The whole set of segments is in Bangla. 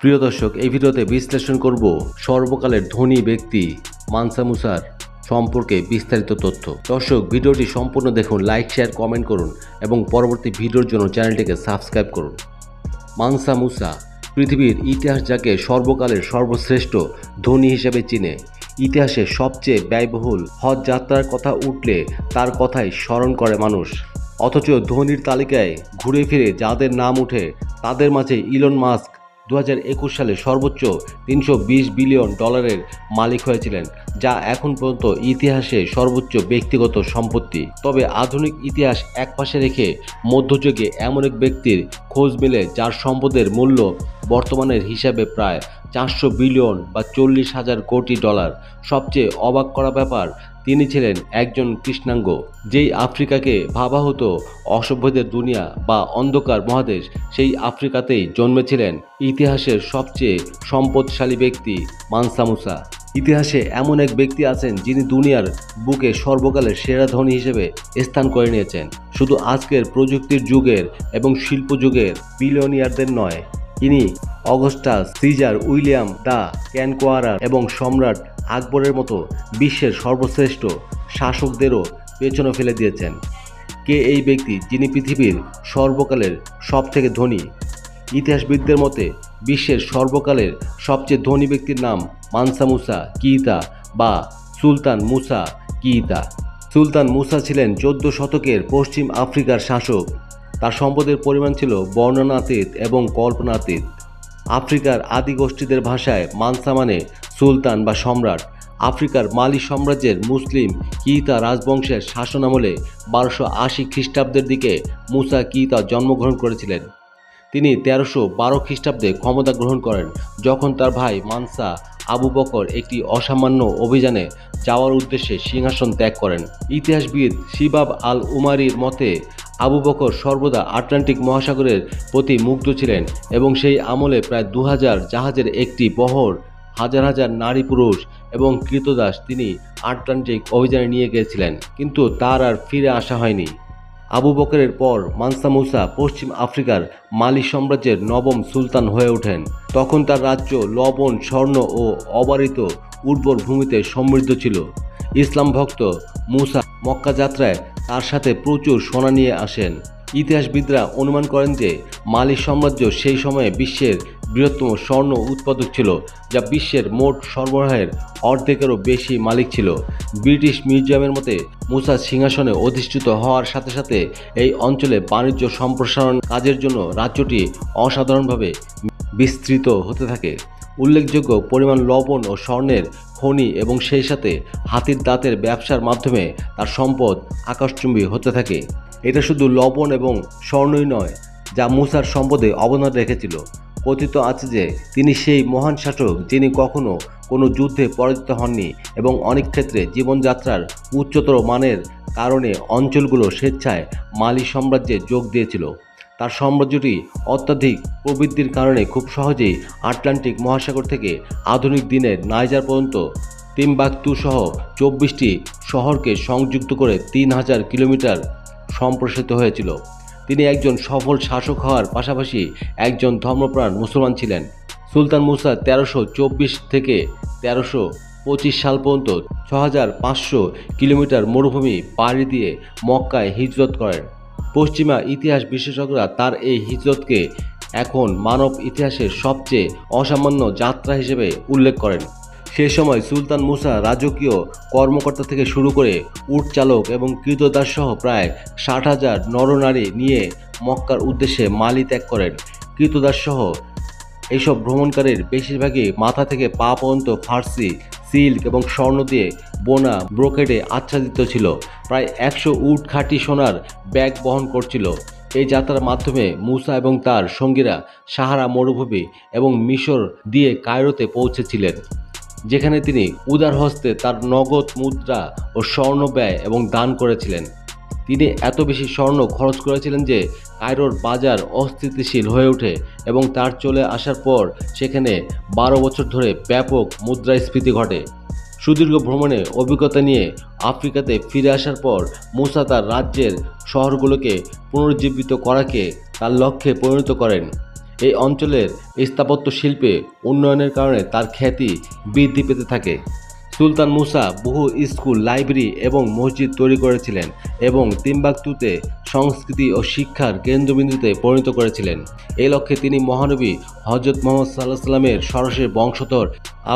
প্রিয় দর্শক, এই ভিডিওতে বিশ্লেষণ করব সর্বকালের ধনী ব্যক্তি মানসা মুসার সম্পর্কে বিস্তারিত তথ্য। দর্শক, ভিডিওটি সম্পূর্ণ দেখুন, লাইক, শেয়ার, কমেন্ট করুন এবং পরবর্তী ভিডিওর জন্য চ্যানেলটিকে সাবস্ক্রাইব করুন। মানসা মুসা পৃথিবীর ইতিহাস যাকে সর্বকালের সর্বশ্রেষ্ঠ ধনী হিসেবে চিনে। ইতিহাসে সবচেয়ে ব্যয়বহুল হজ যাত্রার কথা উঠলে তার কথাই স্মরণ করে মানুষ। অথচ ধনীর তালিকায় ঘুরে ফিরে যাদের নাম উঠে, তাদের মাঝে ইলন মাস্ক দু হাজার একুশ সালে সর্বোচ্চ তিনশো বিশ বিলিয়ন ডলারের মালিক হয়েছিলেন, যা এখন পর্যন্ত ইতিহাসে সর্বোচ্চ ব্যক্তিগত সম্পত্তি। তবে আধুনিক ইতিহাস একপাশে রেখে মধ্যযুগে এমন এক ব্যক্তির খোঁজ মেলে যার সম্পদের মূল্য বর্তমানের হিসাবে প্রায় চারশো বিলিয়ন বা চল্লিশ হাজার কোটি ডলার। সবচেয়ে অবাক করা ব্যাপার তিনি ছিলেন একজন কৃষ্ণাঙ্গ, যেই আফ্রিকাকে ভাবা হতো অসভ্যদের দুনিয়া বা অন্ধকার মহাদেশ, সেই আফ্রিকাতেই জন্মেছিলেন ইতিহাসের সবচেয়ে সম্পদশালী ব্যক্তি মানসা মুসা। ইতিহাসে এমন এক ব্যক্তি আছেন যিনি দুনিয়ার বুকে সর্বকালের সেরা ধনী হিসেবে স্থান করে নিয়েছেন। শুধু আজকের প্রযুক্তির যুগের এবং শিল্প যুগের বিলিয়নিয়ারদের নয়, ইনি অগস্টাস, সিজার উইলিয়াম দা ক্যানকোয়ারার এবং সম্রাট আকবরের মতো বিশ্বের সর্বশ্রেষ্ঠ শাসকদেরও পেছনে ফেলে দিয়েছেন। কে এই ব্যক্তি যিনি পৃথিবীর সর্বকালের সবথেকে ধনী? ইতিহাসবিদদের মতে, বিশ্বের সর্বকালের সবচেয়ে ধনী ব্যক্তির নাম মানসা মুসা কিইতা বা সুলতান মুসা কিইতা। সুলতান মুসা ছিলেন চোদ্দ শতকের পশ্চিম আফ্রিকার শাসক। তার সম্পদের পরিমাণ ছিল বর্ণনাতীত এবং কল্পনাতীত। আফ্রিকার আদি গোষ্ঠীদের ভাষায় মানসা মানে সুলতান বা সম্রাট, আফ্রিকার মালি সাম্রাজ্যের মুসলিম কিতা রাজবংশের শাসনামলে বারোশো আশি খ্রিস্টাব্দের দিকে মুসা কিতা জন্মগ্রহণ করেছিলেন। তিনি তেরোশো বারো খ্রিস্টাব্দে ক্ষমতা গ্রহণ করেন, যখন তার ভাই মানসা আবু বকর একটি অসামান্য অভিযানে যাওয়ার উদ্দেশ্যে সিংহাসন ত্যাগ করেন। ইতিহাসবিদ শিবাব আল উমারির মতে, আবু বকর সর্বদা আটলান্টিক মহাসাগরের প্রতি মুগ্ধ ছিলেন এবং সেই আমলে প্রায় দু হাজার জাহাজের একটি বহর হাজার হাজার নারী পুরুষ এবং কৃতদাস তিনি আটলান্টিক অভিযানে নিয়ে গিয়েছিলেন, কিন্তু তার আর ফিরে আসা হয়নি। আবু বকরের পর মানসা মুসা পশ্চিম আফ্রিকার মালি সাম্রাজ্যের নবম সুলতান হয়ে ওঠেন। তখন তার রাজ্য লবণ, স্বর্ণ ও অবারিত উর্বর ভূমিতে সমৃদ্ধ ছিল। ইসলাম ভক্ত মুসা মক্কা যাত্রায় তার সাথে প্রচুর সোনা নিয়ে আসেন। ইতিহাসবিদরা অনুমান করেন যে মালি সাম্রাজ্য সেই সময়ে বিশ্বের বৃহত্তম স্বর্ণ উৎপাদক ছিল, যা বিশ্বের মোট সরবরাহের অর্ধেকেরও বেশি মালিক ছিল। ব্রিটিশ মিউজিয়ামের মতে, মুসা সিংহাসনে অধিষ্ঠিত হওয়ার সাথে সাথে এই অঞ্চলে বাণিজ্য সম্প্রসারণ কাজের জন্য রাজ্যটি অসাধারণভাবে বিস্তৃত হতে থাকে। উল্লেখযোগ্য পরিমাণ লবণ ও স্বর্ণের খনি এবং সেই সাথে হাতির দাঁতের ব্যবসার মাধ্যমে তার সম্পদ আকাশচুম্বী হতে থাকে। এটা শুধু লবণ এবং স্বর্ণই নয়, যা মুসার সম্পদে অবদান রেখেছিল। কথিত আছে যে তিনি সেই মহান শাসক যিনি কখনো কোনো যুদ্ধে পরাজিত হননি এবং অনেক ক্ষেত্রে জীবনযাত্রার উচ্চতর মানের কারণে অঞ্চলগুলো স্বেচ্ছায় মালি সাম্রাজ্যে যোগ দিয়েছিল। তার সাম্রাজ্যটি অত্যাধিক প্রবৃদ্ধির কারণে খুব সহজেই আটলান্টিক মহাসাগর থেকে আধুনিক দিনের নাইজার পর্যন্ত তিমবাকতু সহ চব্বিশটি শহরকে সংযুক্ত করে তিন হাজার কিলোমিটার সম্প্রসারিত হয়েছিল। তিনি একজন সফল শাসক হওয়ার পাশাপাশি একজন ধর্মপ্রাণ মুসলমান ছিলেন। সুলতান মুসা তেরোশো চব্বিশ থেকে তেরোশো পঁচিশ সাল পর্যন্ত ছ হাজার পাঁচশো কিলোমিটার মরুভূমি পাড়ি দিয়ে মক্কায় হিজরত করেন। পশ্চিমা ইতিহাস বিশেষজ্ঞরা তার এই হিজরতকে এখন মানব ইতিহাসের সবচেয়ে অসামান্য যাত্রা হিসেবে উল্লেখ করেন। সে সময় সুলতান মুসা রাজকীয় কর্মকর্তা থেকে শুরু করে উট চালক এবং কৃতদাস সহ প্রায় ষাট হাজার নরনারী নিয়ে মক্কার উদ্দেশ্যে মালি ত্যাগ করেন। কৃতদাস সহ এইসব ভ্রমণকারীর বেশিরভাগই মাথা থেকে পা পর্যন্ত ফার্সি, সিল্ক এবং স্বর্ণ দিয়ে বোনা ব্রোকেডে আচ্ছাদিত ছিল। প্রায় একশো উট খাঁটি সোনার ব্যাগ বহন করছিল। এই যাত্রার মাধ্যমে মুসা এবং তার সঙ্গীরা সাহারা মরুভূমি এবং মিশর দিয়ে কায়রোতে পৌঁছেছিলেন। যেখানে তিনি উদার হস্তে তার নগদ মুদ্রা ও স্বর্ণ ব্যয় এবং দান করেছিলেন। তিনি এত বেশি স্বর্ণ খরচ করেছিলেন যে কায়রোর বাজার অস্থিতিশীল হয়ে ওঠে এবং তার চলে আসার পর সেখানে বারো বছর ধরে ব্যাপক মুদ্রাস্ফীতি ঘটে। সুদীর্ঘ ভ্রমণে অভিজ্ঞতা নিয়ে আফ্রিকাতে ফিরে আসার পর মুসা তার রাজ্যের শহরগুলোকে পুনরুজ্জীবিত করাকে তার লক্ষ্যে পরিণত করেন। এই অঞ্চলের স্থাপত্য শিল্পে উন্নয়নের কারণে তার খ্যাতি বৃদ্ধি পেতে থাকে। সুলতান মুসা বহু স্কুল, লাইব্রেরি এবং মসজিদ তৈরি করেছিলেন এবং তিম্বাকতুতে সংস্কৃতি ও শিক্ষার কেন্দ্রবিন্দুতে পরিণত করেছিলেন। এই লক্ষ্যে তিনি মহানবী হজরত মোহাম্মদ সাল্লাহ সাল্লামের সরসের বংশধর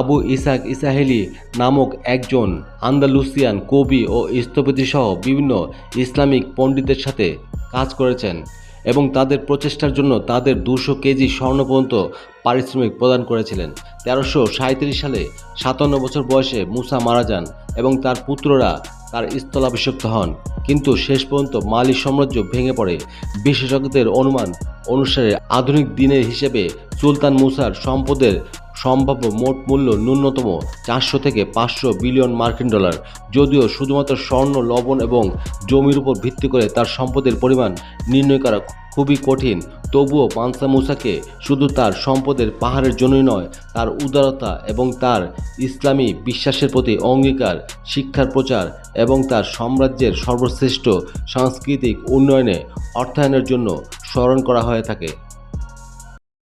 আবু ইসাক ইসাহেলি নামক একজন আন্দালুসিয়ান কবি ও স্থপতি সহ বিভিন্ন ইসলামিক পণ্ডিতের সাথে কাজ করেছেন। এবং তাদের প্রচেষ্টার জন্য তাদের দুশো কেজি স্বর্ণ পর্যন্ত পারিশ্রমিক প্রদান করেছিলেন। তেরোশো সাঁত্রিশ সালে সাতান্ন বছর বয়সে মুসা মারা যান এবং তার পুত্ররা তার স্থলাভিষিক্ত হন। কিন্তু শেষ পর্যন্ত মালি সাম্রাজ্য ভেঙে পড়ে। বিশেষজ্ঞদের অনুমান অনুসারে আধুনিক দিনের হিসেবে সুলতান মুসার সম্পদের সম্ভাব্য মোট মূল্য ন্যূনতম চারশো থেকে পাঁচশো বিলিয়ন মার্কিন ডলার। যদিও শুধুমাত্র স্বর্ণ, লবণ এবং জমির উপর ভিত্তি করে তার সম্পদের পরিমাণ নির্ণয় করা খুবই কঠিন, তবুও মানসা মুসাকে শুধু তার সম্পদের পাহাড়ের জন্যই নয়, তার উদারতা এবং তার ইসলামী বিশ্বাসের প্রতি অঙ্গীকার, শিক্ষার প্রচার এবং তার সাম্রাজ্যের সর্বশ্রেষ্ঠ সাংস্কৃতিক উন্নয়নে অর্থায়নের জন্য স্মরণ করা হয়ে থাকে।